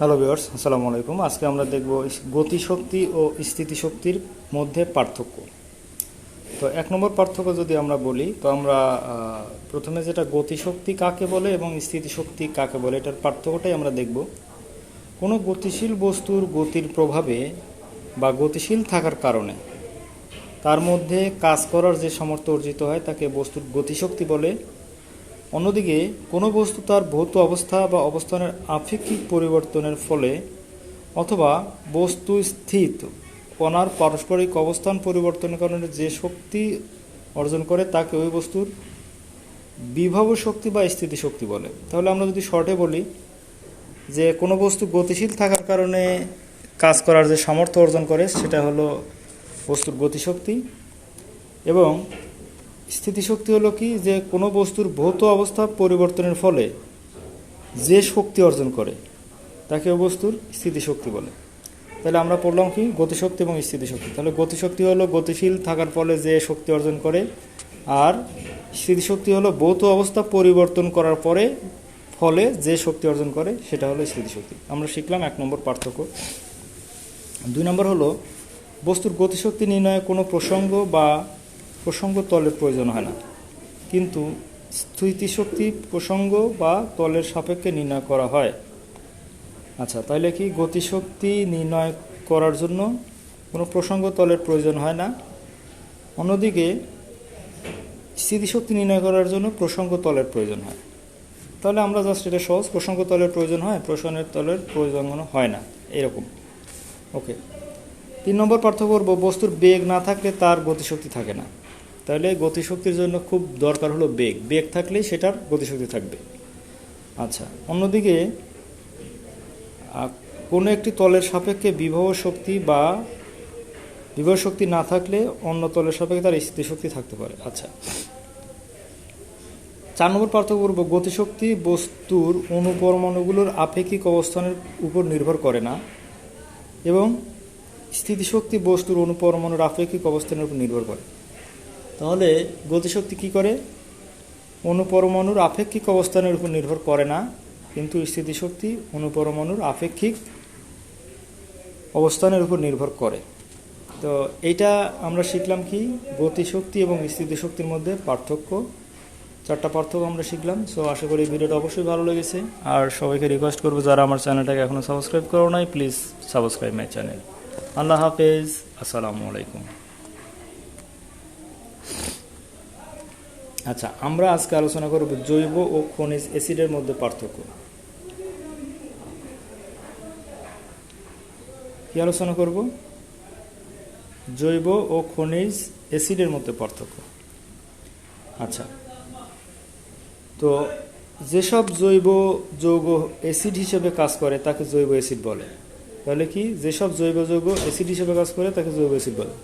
Hello viewers আসসালামু আলাইকুম। আজকে আমরা দেখব গতিশক্তি ও স্থিতিশক্তির মধ্যে পার্থক্য। তো এক নম্বর পার্থক্য যদি আমরা বলি, তো আমরা প্রথমে যেটা গতিশক্তি কাকে বলে এবং স্থিতিশক্তি কাকে বলে, এটার পার্থক্যটাই আমরা দেখব। কোনো গতিশীল বস্তুর গতির প্রভাবে বা গতিশীল থাকার কারণে তার মধ্যে কাজ করার যে সামর্থ্য অর্জিত হয়, তাকে বস্তুর গতিশক্তি বলে। অন্যদিকে, কোনো বস্তু তার ভৌত অবস্থা বা অবস্থানের আপেক্ষিক পরিবর্তনের ফলে অথবা বস্তু স্থিত কণার পারস্পরিক অবস্থান পরিবর্তনের কারণে যে শক্তি অর্জন করে তাকে ওই বস্তুর বিভব শক্তি বা স্থিতিশক্তি বলে। তাহলে আমরা যদি শর্টে বলি যে কোনো বস্তু গতিশীল থাকার কারণে কাজ করার যে সামর্থ্য অর্জন করে সেটা হলো বস্তুর গতিশক্তি এবং স্থিতিশক্তি হলো কি? যে কোনো বস্তুর ভৌত অবস্থা পরিবর্তনের ফলে যে শক্তি অর্জন করে, তাকে বস্তুর স্থিতিশক্তি বলে। তাহলে আমরা পড়লাম কি? গতিশক্তি এবং স্থিতিশক্তি। তাহলে গতিশক্তি হলো গতিশীল থাকার ফলে যে শক্তি অর্জন করে, আর স্থিতিশক্তি হলো ভৌত অবস্থা পরিবর্তন করার পরে, ফলে যে শক্তি অর্জন করে, সেটা হলো স্থিতিশক্তি। আমরা শিখলাম এক নম্বর পার্থক্য। দুই নম্বর হলো, বস্তুর গতিশক্তি নির্ণয়ে কোনো প্রসঙ্গ বা প্রসঙ্গ তলের প্রয়োজন হয় না। কিন্তু স্থিতিশক্তি প্রসঙ্গ বা তলের সাপেক্ষে নির্ণয় করা হয়। আচ্ছা তাহলে কি গতিশক্তি নির্ণয় করার জন্য কোনো প্রসঙ্গ তলের প্রয়োজন হয় না? অন্যদিকে স্থিতিশক্তি নির্ণয় করার জন্য প্রসঙ্গ তলের প্রয়োজন হয়। তাহলে আমরা জাস্ট এটা সহজ, প্রসঙ্গ তলের প্রয়োজন হয়, প্রসঙ্গের তলের প্রয়োজন হয় না, এরকম। ওকে। তিন নম্বর পার্থক্য বস্তুর বেগ না থাকলে তার গতিশক্তি থাকে না। তাহলে গতিশক্তির জন্য খুব দরকার হলো বেগ। বেগ থাকলেই সেটার গতিশক্তি থাকবে। আচ্ছা অন্যদিকে কোনো একটি তলের সাপেক্ষে বিভব শক্তি বা বিভব শক্তি না থাকলে অন্য তলের সাপেক্ষে তার স্থিতিশক্তি থাকতে পারে। আচ্ছা চার নম্বর পার্থক্য করব গতিশক্তি বস্তুর অনুপরমাণুগুলোর আপেক্ষিক অবস্থানের উপর নির্ভর করে না এবং স্থিতিশক্তি বস্তুর অনুপরমাণুর আপেক্ষিক অবস্থানের উপর নির্ভর করে। তাহলে গতিশক্তি কি করে? অনুপরমাণুর আপেক্ষিক অবস্থানের উপর নির্ভর করে না, কিন্তু স্থিতিশক্তি অনুপরমাণুর আপেক্ষিক অবস্থানের উপর নির্ভর করে। তো এইটা আমরা শিখলাম কি? গতিশক্তি এবং স্থিতিশক্তির মধ্যে পার্থক্য। চারটা পার্থক্য আমরা শিখলাম। সো আশা করি ভিডিওটা অবশ্যই ভালো লেগেছে। আর সবাইকে রিকোয়েস্ট করব, যারা আমার চ্যানেলটাকে এখনও সাবস্ক্রাইব করো নাই প্লিজ সাবস্ক্রাইব মাই চ্যানেল আল্লাহ হাফেজ, আসসালামু আলাইকুম। আচ্ছা আমরা আজকে আলোচনা করব জৈব ও খনিজ অ্যাসিডের মধ্যে পার্থক্য। কি আলোচনা করব? জৈব ও খনিজ অ্যাসিডের মধ্যে পার্থক্য। আচ্ছা তো যেসব জৈব যৌগ অ্যাসিড হিসেবে কাজ করে, তাকে জৈব অ্যাসিড বলে। তাহলে কি? যেসব জৈব যৌগ অ্যাসিড হিসেবে কাজ করে তাকে জৈব অ্যাসিড বলে।